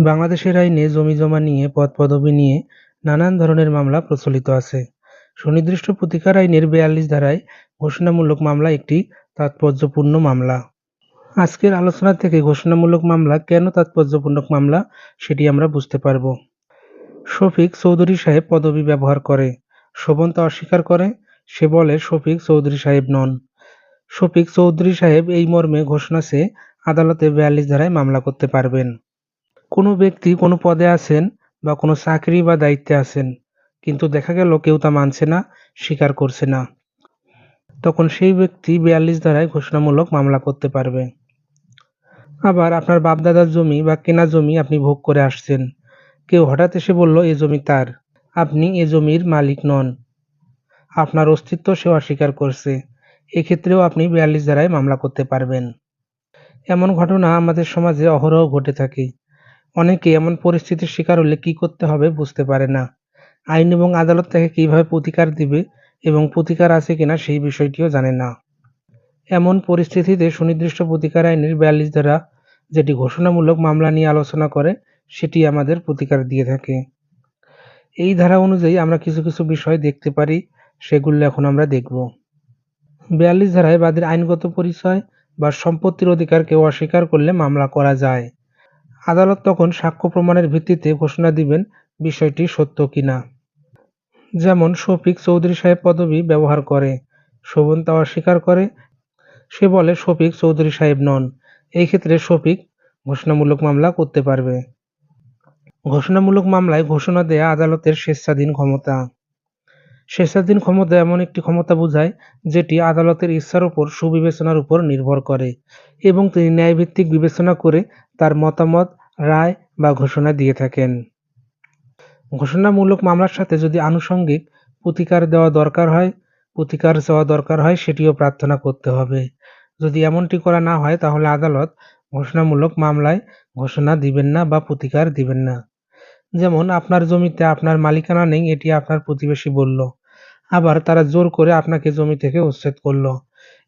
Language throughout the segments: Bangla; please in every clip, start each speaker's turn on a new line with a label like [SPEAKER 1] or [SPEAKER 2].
[SPEAKER 1] বাংলাদেশের আইনে জমিজমা নিয়ে, পদ-পদবি নিয়ে নানান ধরনের মামলা প্রচলিত আছে। সুনির্দিষ্ট প্রতিকার আইনের বেয়াল্লিশ ধারায় ঘোষণামূলক মামলা একটি তাৎপর্যপূর্ণ মামলা। আজকের আলোচনা থেকে ঘোষণামূলক মামলা কেন তাৎপর্যপূর্ণ মামলা সেটি আমরা বুঝতে পারব। শফিক চৌধুরী সাহেব পদবি ব্যবহার করে, শোভন তা অস্বীকার করে, সে বলে শফিক চৌধুরী সাহেব নন। শফিক চৌধুরী সাহেব এই মর্মে ঘোষণা চেয়ে আদালতে বেয়াল্লিশ ধারায় মামলা করতে পারবেন। কোনো ব্যক্তি কোনো পদে আছেন বা কোনো চাকরি বা দায়িত্বে আছেন, কিন্তু দেখা গেল কেউ তা মানছে না, স্বীকার করছে না। তখন সেই ব্যক্তি বিয়াল্লিশ ধারায় ঘোষণামূলক মামলা করতে পারবে। আবার আপনার বাপ-দাদার জমি বা কেনা জমি আপনি ভোগ করে আসছেন। কেউ হঠাৎ এসে বলল এ জমি তার, আপনি এ জমির মালিক নন। আপনার অস্তিত্ব সে অস্বীকার করছে। এক্ষেত্রেও আপনি বিয়াল্লিশ ধারায় মামলা করতে পারবেন। এমন ঘটনা আমাদের সমাজে অহরহ ঘটে থাকে। অনেকে এমন পরিস্থিতির শিকার হলে কি করতে হবে বুঝতে পারে না। আইন এবং আদালত তাকে কীভাবে প্রতিকার দিবে এবং প্রতিকার আছে কিনা সেই বিষয়টিও জানে না। এমন পরিস্থিতিতে সুনির্দিষ্ট প্রতিকার আইনের বিয়াল্লিশ ধারা যেটি ঘোষণামূলক মামলা নিয়ে আলোচনা করে, সেটি আমাদের প্রতিকার দিয়ে থাকে। এই ধারা অনুযায়ী আমরা কিছু কিছু বিষয় দেখতে পারি, সেগুলো এখন আমরা দেখব। বিয়াল্লিশ ধারায় বাদীর আইনগত পরিচয় বা সম্পত্তির অধিকার কেউ অস্বীকার করলে মামলা করা যায়। আদালত তখন সাক্ষ্য প্রমাণের ভিত্তিতে ঘোষণা দিবেন বিষয়টি সত্য কিনা। যেমন শফিক চৌধুরী সাহেব পদবি ব্যবহার করে, শোভন তা অস্বীকার করে, সে বলে শফিক চৌধুরী সাহেব নন। এই ক্ষেত্রে শফিক ঘোষণামূলক মামলা করতে পারবে। ঘোষণামূলক মামলায় ঘোষণা দেয়া আদালতের স্বেচ্ছাধীন ক্ষমতা। স্বেচ্ছাধীন ক্ষমতা এমন একটি ক্ষমতা বোঝায় যেটি আদালতের ইচ্ছার উপর সুবিবেচনার উপর নির্ভর করে এবং তিনি ন্যায়ভিত্তিক বিবেচনা করে তার মতামত, রায় বা ঘোষণা দিয়ে থাকেন। ঘোষণামূলক মামলার সাথে যদি আনুষঙ্গিক প্রতিকার দেওয়া দরকার হয়, প্রতিকার চাওয়া দরকার হয় সেটিও প্রার্থনা করতে হবে। যদি এমনটি করা না হয় তাহলে আদালত ঘোষণামূলক মামলায় ঘোষণা দিবেন না বা প্রতিকার দিবেন না। যেমন আপনার জমিতে আপনার মালিকানা নেই এটি আপনার প্রতিবেশী বলল, আবার তারা জোর করে আপনাকে জমি থেকে উচ্ছেদ করল।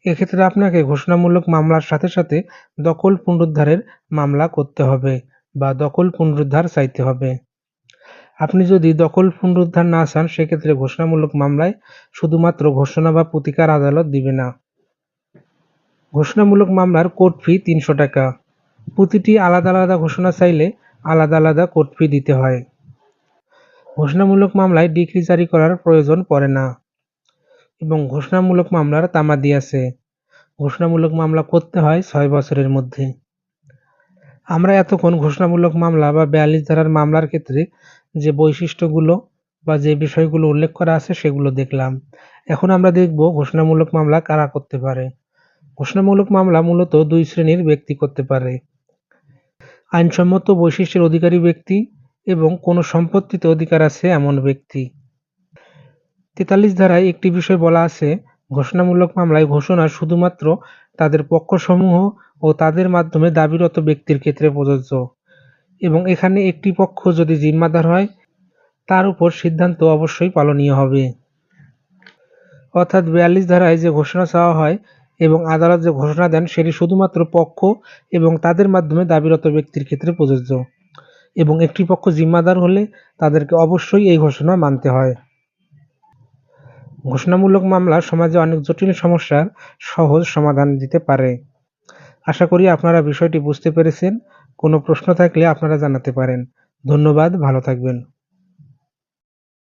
[SPEAKER 1] এক্ষেত্রে আপনাকে ঘোষণামূলক মামলার সাথে সাথে দখল পুনরুদ্ধারের মামলা করতে হবে বা দখল পুনরুদ্ধার চাইতে হবে। আপনি যদি দখল পুনরুদ্ধার না চান, সেক্ষেত্রে ঘোষণামূলক মামলায় শুধুমাত্র ঘোষণা বা প্রতিকার আদালত দিবে না। ঘোষণামূলক মামলার কোর্ট ফি তিনশো টাকা। প্রতিটি আলাদা আলাদা ঘোষণা চাইলে আলাদা আলাদা কোর্ট ফি দিতে হয়। ঘোষণামূলক মামলায় ডিক্রি জারি করার প্রয়োজন পড়ে না এবং ঘোষণামূলক মামলার তামাদি আছে। ঘোষণামূলক মামলা করতে হয় ছয় বছরের মধ্যে। আমরা এতক্ষণ ঘোষণামূলক মামলা বা বিয়াল্লিশ ধারার মামলার ক্ষেত্রে যে বৈশিষ্ট্যগুলো বা যে বিষয়গুলো উল্লেখ করা আছে সেগুলো দেখলাম। এখন আমরা দেখব ঘোষণামূলক মামলা কারা করতে পারে। ঘোষণামূলক মামলা মূলত দুই শ্রেণির ব্যক্তি করতে পারে। আইনসম্মত বৈশিষ্ট্যের অধিকারী ব্যক্তি এবং কোনো সম্পত্তিতে অধিকার আছে এমন ব্যক্তি। তেতাল্লিশ ধারায় একটি বিষয় বলা আছে, ঘোষণামূলক মামলায় ঘোষণা শুধুমাত্র তাদের পক্ষসমূহ ও তাদের মাধ্যমে দাবিরত ব্যক্তির ক্ষেত্রে প্রযোজ্য এবং এখানে একটি পক্ষ যদি জিম্মাদার হয়, তার উপর সিদ্ধান্ত অবশ্যই পালনীয় হবে। অর্থাৎ বিয়াল্লিশ ধারায় যে ঘোষণা চাওয়া হয় এবং আদালত যে ঘোষণা দেন, সেটি শুধুমাত্র পক্ষ এবং তাদের মাধ্যমে দাবিরত ব্যক্তির ক্ষেত্রে প্রযোজ্য এবং একটি পক্ষ জিম্মাদার হলে তাদেরকে অবশ্যই এই ঘোষণা মানতে হয়। ঘোষণামূলক মামলা সমাজে অনেক জটিল সমস্যার সহজ সমাধান দিতে পারে। আশা করি আপনারা বিষয়টি বুঝতে পেরেছেন। কোনো প্রশ্ন থাকলে আপনারা জানাতে পারেন। ধন্যবাদ, ভালো থাকবেন।